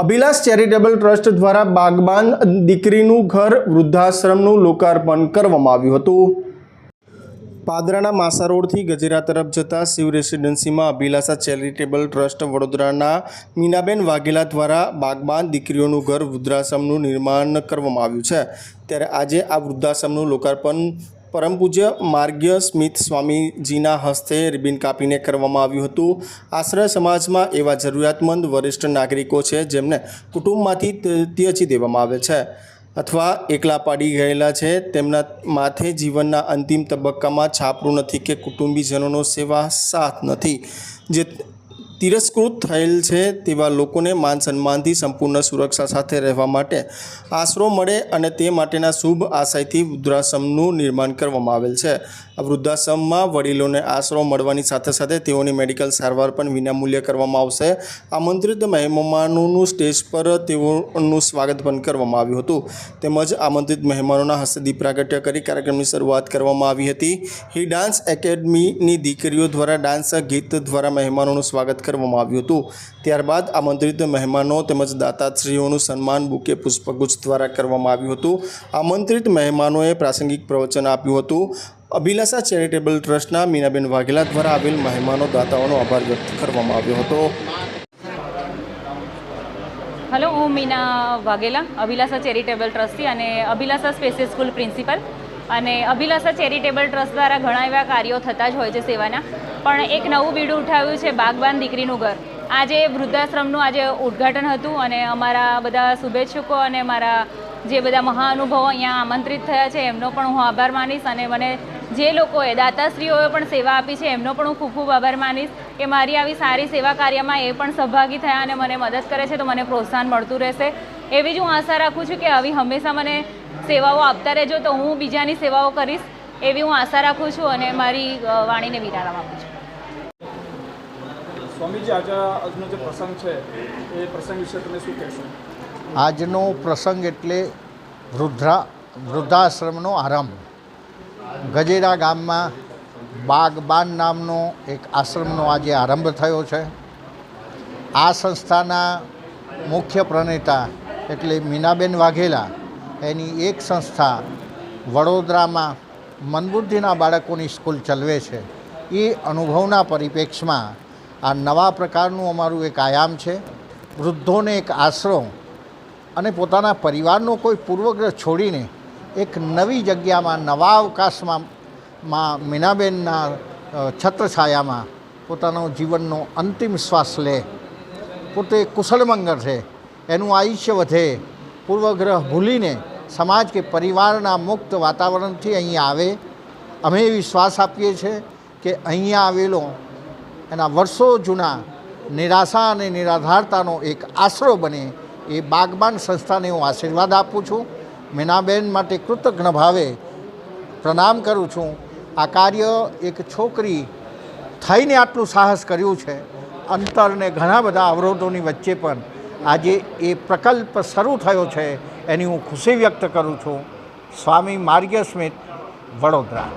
Abhilash charitable trust દ્વારા બાગબાન દીકરીનું ઘર વૃદ્ધાશ્રમનું લોકાર્પણ કરવામાં આવ્યું હતું. પાદરાના માસા રોડથી ગજેરા તરફ જતા શિવ રેસિડેન્સીમાં અભિલાષા ચેરિટેબલ ટ્રસ્ટ વડોદરાના મીનાબેન વાઘેલા દ્વારા બાગબાન દીકરીઓનું ઘર વૃદ્ધાશ્રમનું નિર્માણ કરવામાં આવ્યું છે. ત્યારે આજે આ વૃદ્ધાશ્રમનું લોકાર્પણ પરમ પૂજ્ય માર્ગ્ય સ્મિત સ્વામીજીના હસ્તે રિબિન કાપીને કરવામાં આવ્યું હતું. આશ્રય સમાજમાં એવા જરૂરિયાતમંદ વરિષ્ઠ નાગરિકો છે જેમને કુટુંબમાંથી ત્યજી દેવામાં આવે છે અથવા એકલા પાડી ગયેલા છે. તેમના માથે જીવનના અંતિમ તબક્કામાં છાપરું નથી કે કુટુંબીજનોનો સેવા સાથ નથી. જે તિરસ્કૃત થયેલ છે તેવા લોકોને માન સન્માનથી સંપૂર્ણ સુરક્ષા સાથે રહેવા માટે આશરો મળે અને તે માટેના શુભ આશયથી વૃદ્ધાશ્રમનું નિર્માણ કરવામાં આવેલ છે. વૃદ્ધાશ્રમમાં વડીલોને આશરો મળવાની સાથે સાથે તેઓની મેડિકલ સારવાર પણ વિનામૂલ્યે કરવામાં આવશે. આમંત્રિત મહેમાનોનું સ્ટેજ પર તેઓનું સ્વાગત પણ કરવામાં આવ્યું હતું. તેમજ આમંત્રિત મહેમાનોના હસ્તે પ્રાગટ્ય કરી કાર્યક્રમની શરૂઆત કરવામાં આવી હતી. હી ડાન્સ એકેડમીની દીકરીઓ દ્વારા ડાન્સ ગીત દ્વારા મહેમાનોનું સ્વાગત કરવામાં આવ્યું હતું. ત્યારબાદ આમંત્રિત મહેમાનો તેમજ દાતાશ્રીઓનું સન્માન બુકે પુષ્પગુચ્છ દ્વારા કરવામાં આવ્યું હતું. આમંત્રિત મહેમાનોએ પ્રાસંગિક પ્રવચન આપ્યું હતું. અભિલાષા ચેરિટેબલ ટ્રસ્ટના મીનાબેન વાઘેલા દ્વારા આવેલ મહેમાનો દાતાઓનો આભાર વ્યક્ત કરવામાં આવ્યો હતો. હલો, હું મીના વાઘેલા, અભિલાષા ચેરિટેબલ ટ્રસ્ટી અને અભિલાષા સ્પેશિયલ સ્કૂલ પ્રિન્સિપલ. અને અભિલાષા ચેરિટેબલ ટ્રસ્ટ દ્વારા ઘણા એવા કાર્યો થતા જ હોય છે સેવાના. પણ એક નવું બીડું ઉઠાવ્યું છે બાગબાન દીકરીનું ઘર. આજે વૃદ્ધાશ્રમનું આજે ઉદ્ઘાટન હતું અને અમારા બધા શુભેચ્છુકો અને મારા જે બધા મહાનુભાવો અહીંયા આમંત્રિત થયા છે, એમનો પણ હું આભાર માનીશ અને મને જે લોકોએ દાતાશ્રીઓએ પણ સેવા આપી છે એમનો પણ હું ખૂબ ખૂબ આભાર માનીશ કે મારી આવી સારી સેવા કાર્યમાં એ પણ સહભાગી થયા અને મને મદદ કરે છે તો મને પ્રોત્સાહન મળતું રહેશે. એવી જ હું આશા રાખું છું કે આવી હંમેશા મને સેવાઓ આપતા રહેજો તો હું બીજાની સેવાઓ કરીશ એવી હું આશા રાખું છું અને મારી વાણીને વિરામ આપું છું. સ્વામીજી આજે આજનો જે પ્રસંગ છે એ પ્રસંગ વિશે તમે શું કહેશો? આજનો પ્રસંગ એટલે વૃદ્ધા વૃદ્ધાશ્રમનો આરંભ. ગજેરા ગામમાં બાગબાન નામનો એક આશ્રમનો આજે આરંભ થયો છે. આ સંસ્થાના મુખ્ય પ્રણેતા એટલે મીનાબેન વાઘેલા, એની એક સંસ્થા વડોદરામાં મનબુદ્ધિના બાળકોની સ્કૂલ ચલવે છે. એ અનુભવના પરિપ્રેક્ષમાં આ નવા પ્રકારનું અમારું એક આયામ છે. વૃદ્ધોને એક આશરો અને પોતાના પરિવારનો કોઈ પૂર્વગ્રહ છોડીને એક નવી જગ્યામાં, નવા અવકાશમાં માં મીનાબેનના છત્રછાયામાં પોતાનો જીવનનો અંતિમ શ્વાસ લે. પોતે કુશળમંગળ છે એનું આયુષ્ય વધે. પૂર્વગ્રહ ભૂલીને સમાજ કે પરિવારના મુક્ત વાતાવરણથી અહીંયા આવે. અમે વિશ્વાસ આપીએ છીએ કે અહીંયા આવેલો એના વર્ષો જૂના નિરાશા અને નિરાધારતાનો એક આશરો બને એ બાગબાન સંસ્થાને હું આશીર્વાદ આપું છું. મીનાબેન માટે કૃતજ્ઞ ભાવે પ્રણામ કરું છું. આ કાર્ય એક છોકરી થઈને આટલું સાહસ કર્યું છે. અંતરને ઘણા બધા અવરોધોની વચ્ચે પણ આજે એ પ્રકલ્પ શરૂ થયો છે એની હું ખુશી વ્યક્ત કરું છું. સ્વામી માર્ગ્ય સ્મિત વડોદરા.